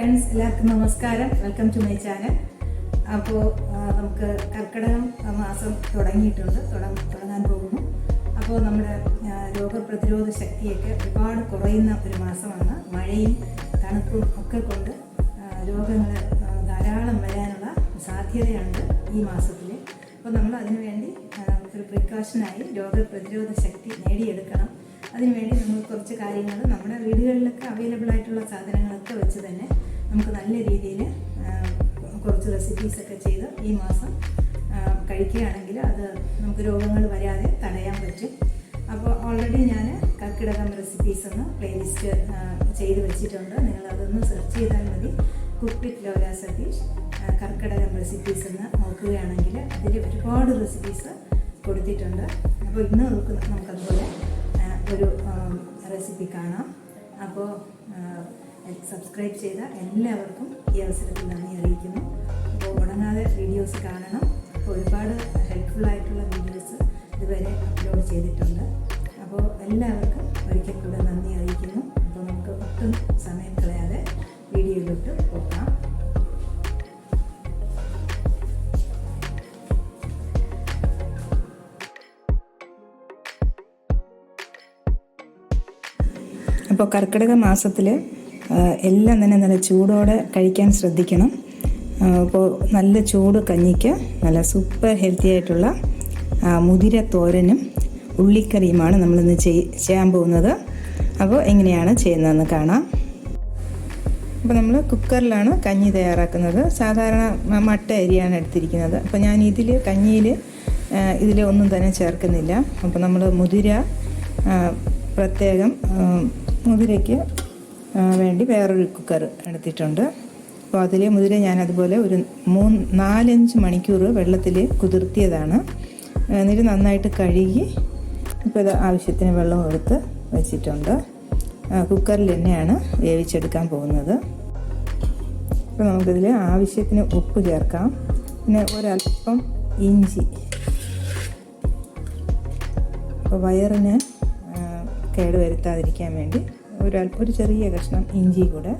Friends എല്ലാവർക്കും നമസ്കാരം. Welcome to my channel അപ്പോൾ നമുക്ക് കർക്കിടകം മാസം തുടങ്ങിയിട്ടുണ്ട്. തുട- തുടങ്ങാൻ പോകുന്നു. അപ്പോൾ നമ്മുടെ രോഗപ്രതിരോധ ശക്തിയൊക്കെ ഒരുപാട് കുറയുന്ന ഒരു മാസമാണ്. മഴയും തണുപ്പും ഒക്കെ കൊണ്ട് രോഗങ്ങൾ ധാരാളം വരാനുള്ള സാധ്യതയുണ്ട് ഈ മാസത്തിൽ അപ്പോൾ നമ്മൾ അതിനുവേണ്ടി ഒരു പ്രിക്കോഷനായി രോഗപ്രതിരോധ ശക്തി നേടിയെടുക്കണം. അതിനുവേണ്ടി നമ്മൾ കുറച്ച് കാര്യങ്ങൾ നമ്മുടെ വീടുകളിലൊക്കെ അവൈലബിൾ ആയിട്ടുള്ള സാധനങ്ങളൊക്കെ വെച്ച് തന്നെ നമുക്ക് നല്ല രീതിയിൽ കുറച്ച് റെസിപ്പീസൊക്കെ ചെയ്ത് ഈ മാസം കഴിക്കുകയാണെങ്കിൽ അത് നമുക്ക് രോഗങ്ങൾ വരാതെ തടയാൻ പറ്റും. അപ്പോൾ ഓൾറെഡി ഞാൻ കർക്കിടകം റെസിപ്പീസ് എന്ന് പ്ലേലിസ്റ്റ് ചെയ്ത് വെച്ചിട്ടുണ്ട്. നിങ്ങൾ അതൊന്ന് സെർച്ച് ചെയ്താൽ മതി. Cook with Lola Satheesh Karkidakam recipes എന്ന് നോക്കുകയാണെങ്കിൽ അതിൽ ഒരുപാട് റെസിപ്പീസ് കൊടുത്തിട്ടുണ്ട്. അപ്പോൾ ഇന്ന് നമുക്ക് നമുക്കതുപോലെ ഒരു റെസിപ്പി കാണാം. അപ്പോൾ സബ്സ്ക്രൈബ് ചെയ്ത എല്ലാവർക്കും ഈ അവസരത്തിൽ നന്ദി അറിയിക്കുന്നു. അപ്പോൾ ഉടങ്ങാതെ വീഡിയോസ് കാണണം. അപ്പോൾ ഒരുപാട് ഹെൽപ്ഫുൾ ആയിട്ടുള്ള വീഡിയോസ് ഇതുവരെ അപ്ലോഡ് ചെയ്തിട്ടുണ്ട്. അപ്പോൾ എല്ലാവർക്കും ഒരിക്കൽ കൂടെ നന്ദി അറിയിക്കുന്നു. അപ്പോൾ നമുക്ക് ഒട്ടും സമയം കളയാതെ വീഡിയോയിലോട്ട് പോകാം. അപ്പോൾ കർക്കിടക മാസത്തിൽ എല്ലാം തന്നെ നല്ല ചൂടോടെ കഴിക്കാൻ ശ്രദ്ധിക്കണം. അപ്പോൾ നല്ല ചൂട് കഞ്ഞിക്ക് നല്ല സൂപ്പർ ഹെൽത്തി ആയിട്ടുള്ള മുതിര തോരനും ഉള്ളിക്കറിയുമാണ് നമ്മളിന്ന് ചെയ് ചെയ്യാൻ പോകുന്നത്. അപ്പോൾ എങ്ങനെയാണ് ചെയ്യുന്നതെന്ന് കാണാം. അപ്പോൾ നമ്മൾ കുക്കറിലാണ് കഞ്ഞി തയ്യാറാക്കുന്നത്. സാധാരണ മട്ട അരിയാണ് എടുത്തിരിക്കുന്നത്. അപ്പോൾ ഞാൻ ഇതിൽ കഞ്ഞിയിൽ ഇതിൽ ഒന്നും തന്നെ ചേർക്കുന്നില്ല. അപ്പോൾ നമ്മൾ മുതിര പ്രത്യേകം മുതിരയ്ക്ക് വേണ്ടി വേറൊരു കുക്കർ എടുത്തിട്ടുണ്ട്. അപ്പോൾ അതിൽ മുതിര ഞാൻ അതുപോലെ ഒരു മൂന്ന് നാലഞ്ച് മണിക്കൂർ വെള്ളത്തിൽ കുതിർത്തിയതാണ്. എന്നിട്ട് നന്നായിട്ട് കഴുകി ഇപ്പോൾ ഇത് ആവശ്യത്തിന് വെള്ളം എടുത്ത് വെച്ചിട്ടുണ്ട്. കുക്കറിൽ തന്നെയാണ് വേവിച്ചെടുക്കാൻ പോകുന്നത്. അപ്പോൾ നമുക്കിതിൽ ആവശ്യത്തിന് ഉപ്പ് ചേർക്കാം. പിന്നെ ഒരല്പം ഇഞ്ചി. അപ്പോൾ വയറിന് കേടുവരുത്താതിരിക്കാൻ കേട് വരുത്താതിരിക്കാൻ വേണ്ടി ഒരു ഒരു ചെറിയ കഷ്ണം ഇഞ്ചി കൂടെ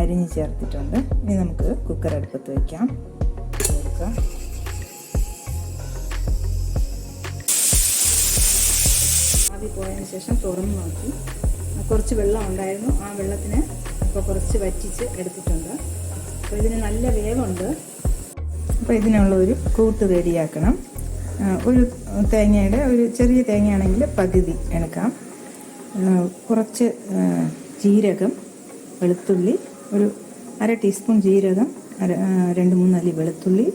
അരിഞ്ഞ് ചേർത്തിട്ടുണ്ട്. ഇനി നമുക്ക് കുക്കർ അടുപ്പത്ത് വയ്ക്കാം ആവി പോയതിന് ശേഷം തുറന്ന് നോക്കി. കുറച്ച് വെള്ളം ഉണ്ടായിരുന്നു. ആ വെള്ളത്തിന് ഇപ്പോൾ കുറച്ച് വറ്റിച്ച് എടുത്തിട്ടുണ്ട്. അപ്പോൾ ഇതിന് നല്ല വേവുണ്ട്. അപ്പോൾ ഇതിനുള്ള ഒരു കൂട്ട് റെഡിയാക്കണം. ഒരു തേങ്ങയുടെ ഒരു ചെറിയ തേങ്ങയാണെങ്കിൽ പകുതി എടുക്കാം. കുറച്ച് ജീരകം വെളുത്തുള്ളി ഒരു അര ടീസ്പൂൺ ജീരകം അര രണ്ട് മൂന്നല്ലി വെളുത്തുള്ളി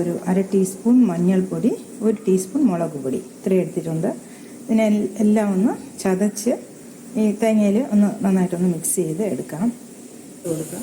ഒരു അര ടീസ്പൂൺ മഞ്ഞൾപ്പൊടി ഒരു ടീസ്പൂൺ മുളക് പൊടി. ഇത്രയും എടുത്തിട്ടുണ്ട്. ഇതിനെ എല്ലാം ഒന്ന് ചതച്ച് ഈ തേങ്ങയിൽ ഒന്ന് നന്നായിട്ടൊന്ന് മിക്സ് ചെയ്ത് എടുക്കാം. കൊടുക്കാം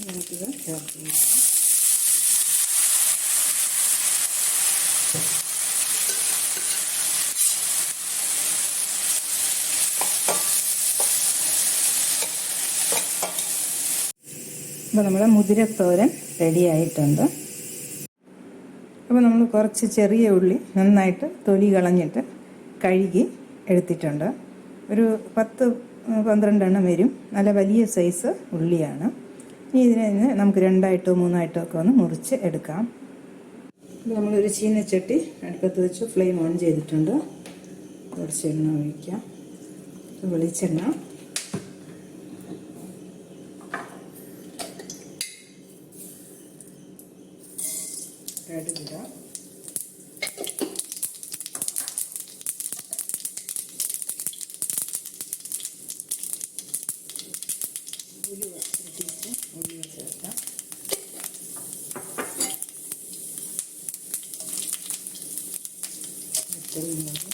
നമുക്കിത് ചേർത്ത് അപ്പോൾ നമ്മുടെ മുതിരത്തോരൻ റെഡി ആയിട്ടുണ്ട്. അപ്പോൾ നമ്മൾ കുറച്ച് ചെറിയ ഉള്ളി നന്നായിട്ട് തൊലി കളഞ്ഞിട്ട് കഴുകി എടുത്തിട്ടുണ്ട്. ഒരു പത്ത് പന്ത്രണ്ടെണ്ണം വരും. നല്ല വലിയ സൈസ് ഉള്ളിയാണ്. ഇനി ഇതിനെ ഇന്ന് നമുക്ക് രണ്ടായിട്ടോ മൂന്നായിട്ടോ ഒക്കെ ഒന്ന് മുറിച്ച് എടുക്കാം. നമ്മളൊരു ചീനച്ചട്ടി അടുപ്പത്ത് വെച്ച് ഫ്ലെയിം ഓൺ ചെയ്തിട്ടുണ്ട്. കുറച്ച് എണ്ണ ഒഴിക്കാം. വെളിച്ചെണ്ണ. കടുകിടാം കുരുമുളക്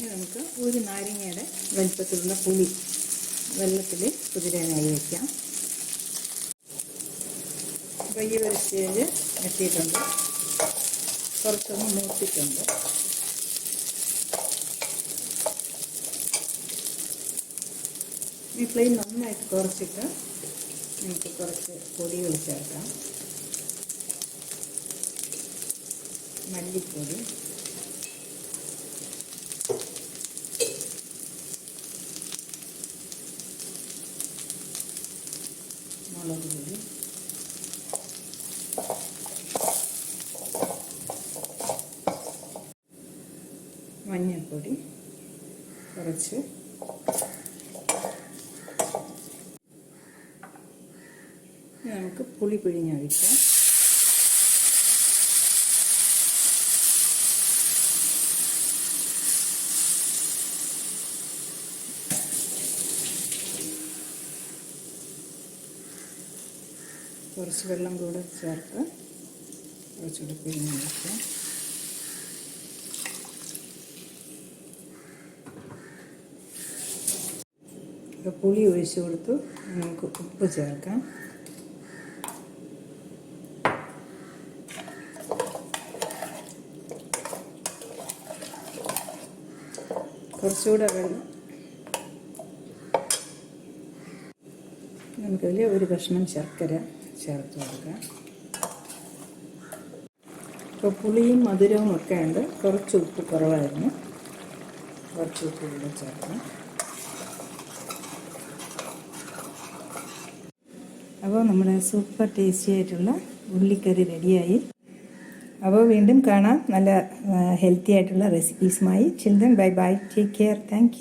നമുക്ക് ഒരു നാരങ്ങയുടെ വലിപ്പത്തിലുള്ള പുളി വെള്ളത്തിൽ കുതിരാനായി വയ്ക്കാം അപ്പോൾ ഈ ഒരു സ്റ്റേജ് കുറച്ചൊന്ന് മൂത്തിട്ടുണ്ട്. ഈ ഫ്ലെയിം നന്നായിട്ട് കുറച്ചിട്ട് നമുക്ക് കുറച്ച് പൊടികൾ ചേർക്കാം മല്ലിപ്പൊടി. മുളക് പൊടി മഞ്ഞൾപ്പൊടി കുറച്ച്. നമുക്ക് പുളി പിഴിഞ്ഞൊഴിക്കാം കുറച്ച് വെള്ളം കൂടെ ചേർത്ത് കുറച്ചുകൂടെ പിഴിഞ്ഞൊഴിക്കാം പുളി ഒഴിച്ചു കൊടുത്തു. നമുക്ക് ഉപ്പ് ചേർക്കാം. കുറച്ചുകൂടെ വെള്ളം. നമുക്കതിൽ ഒരു കഷ്ണം ശർക്കര ചേർത്ത് കൊടുക്കാം. ഇപ്പോൾ പുളിയും മധുരവും ഒക്കെ ഉണ്ട്. കുറച്ച് ഉപ്പ് കുറവായിരുന്നു. കുറച്ച് ഉപ്പ് കൂടെ ചേർക്കാം. അപ്പോൾ നമ്മുടെ സൂപ്പർ ടേസ്റ്റി ആയിട്ടുള്ള ഉള്ളിക്കറി റെഡിയായി. അപ്പോൾ വീണ്ടും കാണാം. നല്ല ഹെൽത്തി ആയിട്ടുള്ള റെസിപ്പീസുമായി children bye bye take care thank